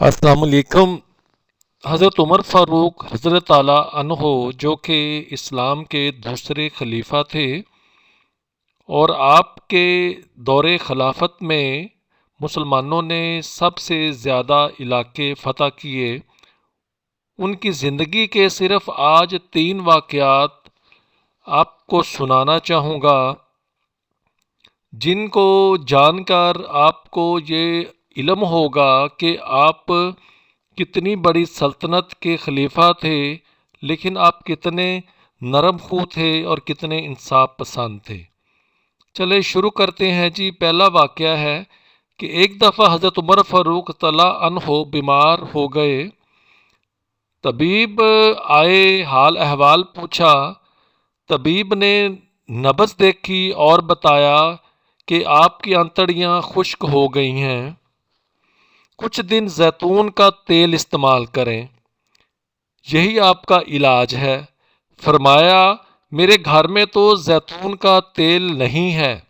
السلام علیکم۔ حضرت عمر فاروق حضرت تعالیٰ عنہ جو کہ اسلام کے دوسرے خلیفہ تھے اور آپ کے دور خلافت میں مسلمانوں نے سب سے زیادہ علاقے فتح کیے۔ ان کی زندگی کے صرف آج تین واقعات آپ کو سنانا چاہوں گا۔ جن کو جان کر آپ کو یہ علم ہوگا کہ آپ کتنی بڑی سلطنت کے خلیفہ تھے، لیکن آپ کتنے نرم خو تھے اور کتنے انصاف پسند تھے۔ چلے، شروع کرتے ہیں۔ جی پہلا واقعہ ہے کہ ایک دفعہ حضرت عمر فاروق طلع عنہ بیمار ہو گئے۔ طبیب آئے، حال احوال پوچھا۔ طبیب نے نبز دیکھی اور بتایا کہ آپ کی انتڑیاں خشک ہو گئی ہیں۔ کچھ دن زیتون کا تیل استعمال کریں۔ یہی آپ کا علاج ہے۔ فرمایا، میرے گھر میں تو زیتون کا تیل نہیں ہے۔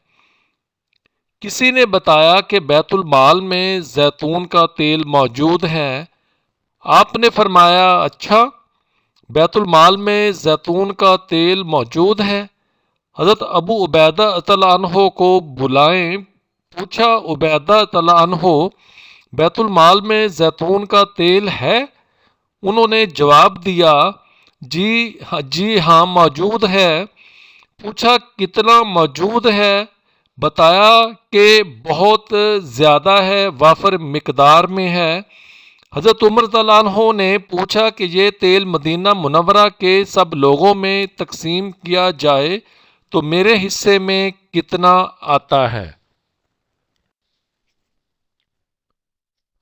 کسی نے بتایا کہ بیت المال میں زیتون کا تیل موجود ہے۔ آپ نے فرمایا اچھا بیت المال میں زیتون کا تیل موجود ہے۔ حضرت ابو عبیدہ عنہ کو بلائیں، پوچھا، عبیدہ عنہ بیت المال میں زیتون کا تیل ہے؟ انہوں نے جواب دیا جی جی ہاں موجود ہے۔ پوچھا، کتنا موجود ہے؟ بتایا کہ بہت زیادہ ہے، وافر مقدار میں ہے۔ حضرت عمر عنہ نے پوچھا کہ یہ تیل مدینہ منورہ کے سب لوگوں میں تقسیم کیا جائے تو میرے حصے میں کتنا آتا ہے؟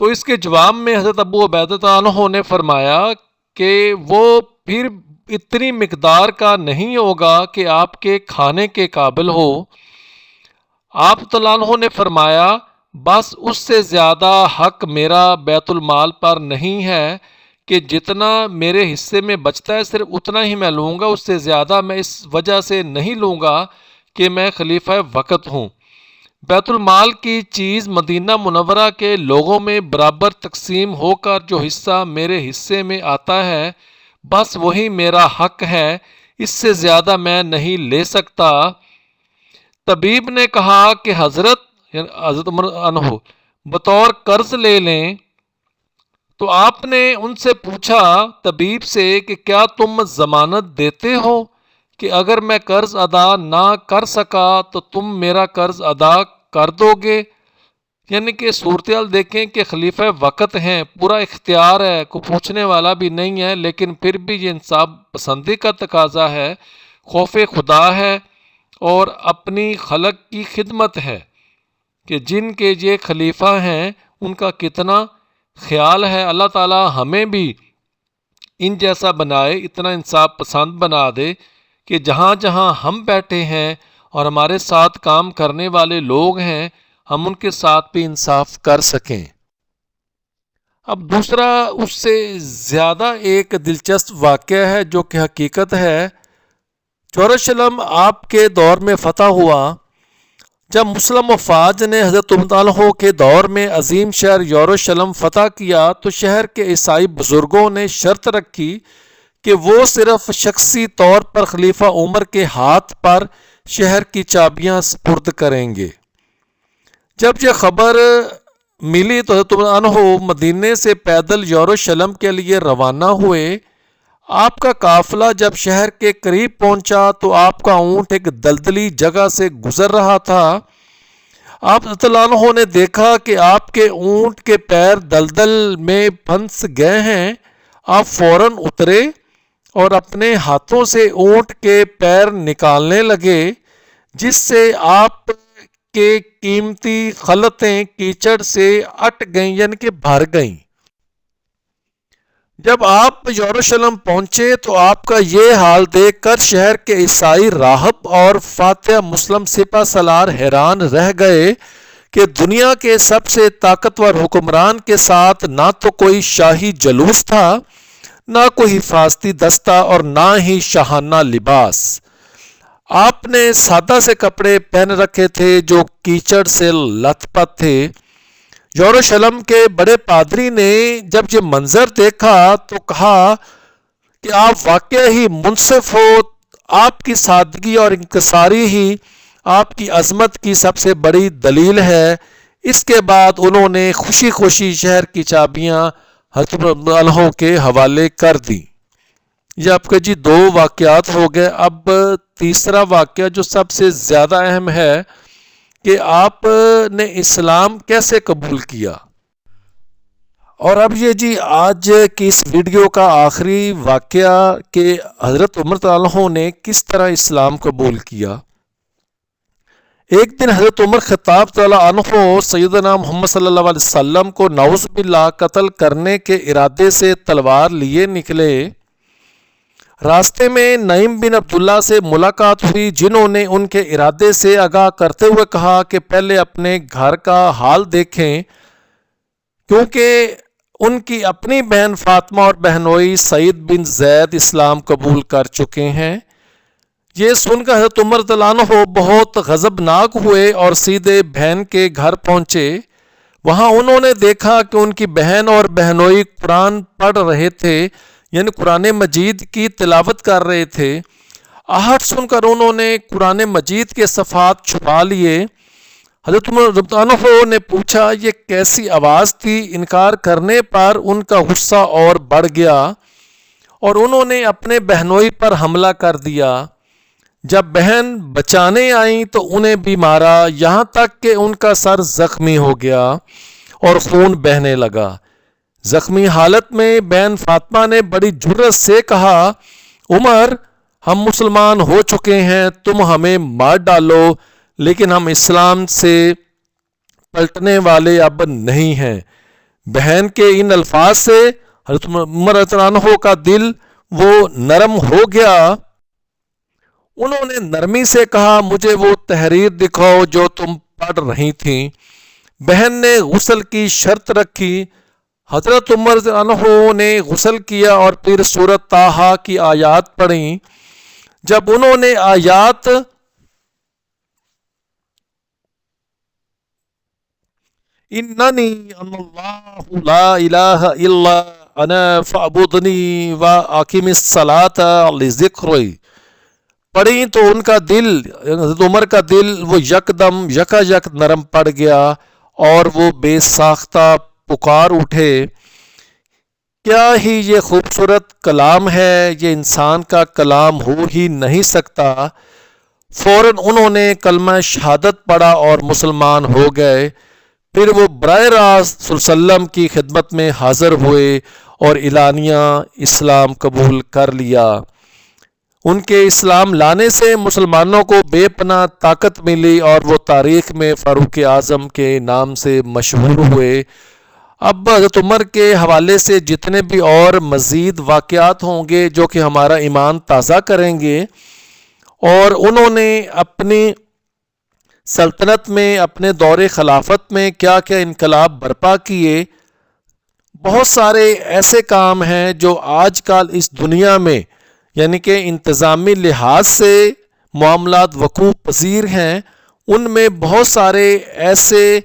تو اس کے جواب میں حضرت ابو عبید عنہ نے فرمایا کہ وہ پھر اتنی مقدار کا نہیں ہوگا کہ آپ کے کھانے کے قابل ہو۔ آپ عنہ نے فرمایا، بس اس سے زیادہ حق میرا بیت المال پر نہیں ہے کہ جتنا میرے حصے میں بچتا ہے صرف اتنا ہی میں لوں گا، اس سے زیادہ میں اس وجہ سے نہیں لوں گا کہ میں خلیفہ وقت ہوں۔ بیت المال کی چیز مدینہ منورہ کے لوگوں میں برابر تقسیم ہو کر جو حصہ میرے حصے میں آتا ہے، بس وہی میرا حق ہے، اس سے زیادہ میں نہیں لے سکتا۔ طبیب نے کہا کہ حضرت یعنی حضرت عمر انہو، بطور قرض لے لیں۔ تو آپ نے ان سے پوچھا، طبیب سے، کہ کیا تم ضمانت دیتے ہو؟ کہ اگر میں قرض ادا نہ کر سکا تو تم میرا قرض ادا کر دو گے۔ یعنی کہ صورتحال دیکھیں کہ خلیفہ وقت ہیں، پورا اختیار ہے کو پوچھنے والا بھی نہیں ہے، لیکن پھر بھی یہ انصاف پسندی کا تقاضا ہے، خوف خدا ہے اور اپنی خلق کی خدمت ہے کہ جن کے یہ خلیفہ ہیں، ان کا کتنا خیال ہے۔ اللہ تعالی ہمیں بھی ان جیسا بنائے، اتنا انصاف پسند بنا دے۔ کہ جہاں جہاں ہم بیٹھے ہیں اور ہمارے ساتھ کام کرنے والے لوگ ہیں، ہم ان کے ساتھ بھی انصاف کر سکیں۔ اب دوسرا اس سے زیادہ ایک دلچسپ واقعہ ہے جو کہ حقیقت ہے۔ چورشلم آپ کے دور میں فتح ہوا۔ جب مسلم وفاج نے حضرت عمدالح کے دور میں عظیم شہر یوروشلم فتح کیا تو شہر کے عیسائی بزرگوں نے شرط رکھی کہ وہ صرف شخصی طور پر خلیفہ عمر کے ہاتھ پر شہر کی چابیاں سپرد کریں گے۔ جب یہ خبر ملی تو حضرت انہو مدینے سے پیدل یوروشلم کے لیے روانہ ہوئے۔ آپ کا قافلہ جب شہر کے قریب پہنچا تو آپ کا اونٹ ایک دلدلی جگہ سے گزر رہا تھا۔ آپ عنہ نے دیکھا کہ آپ کے اونٹ کے پیر دلدل میں پھنس گئے ہیں۔ آپ فوراً اترے۔ اور اپنے ہاتھوں سے اونٹ کے پیر نکالنے لگے، جس سے آپ کے قیمتی خلطیں کیچڑ سے اٹ گئیں یعنی کہ بھر گئیں۔ جب آپ یوروشلم پہنچے تو آپ کا یہ حال دیکھ کر شہر کے عیسائی راہب اور فاتح مسلم سپا سلار حیران رہ گئے کہ دنیا کے سب سے طاقتور حکمران کے ساتھ نہ تو کوئی شاہی جلوس تھا نہ کوئی حفاظتی دستہ اور نہ ہی شاہانہ لباس۔ آپ نے سادہ سے کپڑے پہن رکھے تھے جو کیچڑ سے لت پت تھے۔ یوروشلم کے بڑے پادری نے جب یہ منظر دیکھا تو کہا کہ آپ واقع ہی منصف ہو، آپ کی سادگی اور انکساری ہی آپ کی عظمت کی سب سے بڑی دلیل ہے۔ اس کے بعد انہوں نے خوشی خوشی شہر کی چابیاں حضرت الہوں کے حوالے کر دی یہ آپ کے جی دو واقعات ہو گئے۔ اب تیسرا واقعہ جو سب سے زیادہ اہم ہے کہ آپ نے اسلام کیسے قبول کیا۔ اور اب یہ جی آج کی اس ویڈیو کا آخری واقعہ کہ حضرت عمر تعالیٰ نے کس طرح اسلام قبول کیا۔ ایک دن حضرت عمر خطاب تعالیٰ عنہ سیدنا محمد صلی اللہ علیہ وسلم کو نعوذ باللہ قتل کرنے کے ارادے سے تلوار لیے نکلے۔ راستے میں نعیم بن عبداللہ سے ملاقات ہوئی، جنہوں نے ان کے ارادے سے آگاہ کرتے ہوئے کہا کہ پہلے اپنے گھر کا حال دیکھیں۔ کیونکہ ان کی اپنی بہن فاطمہ اور بہنوئی سعید بن زید اسلام قبول کر چکے ہیں۔ یہ سن کر حضرت عمر دلانہ ہو بہت غضبناک ہوئے اور سیدھے بہن کے گھر پہنچے۔ وہاں انہوں نے دیکھا کہ ان کی بہن اور بہنوئی قرآن پڑھ رہے تھے یعنی قرآن مجید کی تلاوت کر رہے تھے۔ آہٹ سن کر انہوں نے قرآن مجید کے صفات چھپا لیے۔ حضرت عمر نے پوچھا، یہ کیسی آواز تھی؟ انکار کرنے پر ان کا غصہ اور بڑھ گیا اور انہوں نے اپنے بہنوئی پر حملہ کر دیا۔ جب بہن بچانے آئیں تو انہیں بھی مارا، یہاں تک کہ ان کا سر زخمی ہو گیا اور خون بہنے لگا۔ زخمی حالت میں بہن فاطمہ نے بڑی جرت سے کہا، عمر، ہم مسلمان ہو چکے ہیں، تم ہمیں مار ڈالو، لیکن ہم اسلام سے پلٹنے والے اب نہیں ہیں۔ بہن کے ان الفاظ سے حضرت عمر عنہ کا دل وہ نرم ہو گیا۔ انہوں نے نرمی سے کہا، مجھے وہ تحریر دکھاؤ جو تم پڑھ رہی تھیں۔ بہن نے غسل کی شرط رکھی۔ حضرت عمر عنہ نے غسل کیا اور پھر صورت تاہا کی آیات پڑھی۔ جب انہوں نے آیات اننی اللہ لا الہ الا انا فعبدنی و اقیم الصلاة لذکری۔ پڑھی تو ان کا دل، حضرت عمر کا دل وہ یکدم یکا یک نرم پڑ گیا اور وہ بے ساختہ پکار اٹھے۔ کیا ہی یہ خوبصورت کلام ہے؟ یہ انسان کا کلام ہو ہی نہیں سکتا۔ فوراً انہوں نے کلمہ شہادت پڑھا اور مسلمان ہو گئے۔ پھر وہ برائے راست وسلم کی خدمت میں حاضر ہوئے اور اعلانیہ اسلام قبول کر لیا۔ ان کے اسلام لانے سے مسلمانوں کو بے پناہ طاقت ملی اور وہ تاریخ میں فاروق اعظم کے نام سے مشہور ہوئے۔ اب حضرت عمر کے حوالے سے جتنے بھی اور مزید واقعات ہوں گے جو کہ ہمارا ایمان تازہ کریں گے، اور انہوں نے اپنی سلطنت میں، اپنے دور خلافت میں کیا کیا انقلاب برپا کیے، بہت سارے ایسے کام ہیں جو آج کل اس دنیا میں یعنی کہ انتظامی لحاظ سے معاملات وقوع پذیر ہیں، ان میں بہت سارے ایسے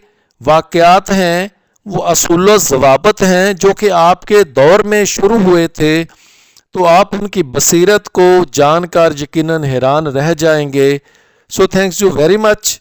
واقعات ہیں، وہ اصول و ضوابط ہیں جو کہ آپ کے دور میں شروع ہوئے تھے، تو آپ ان کی بصیرت کو جان کر یقیناً حیران رہ جائیں گے۔ So thanks you very much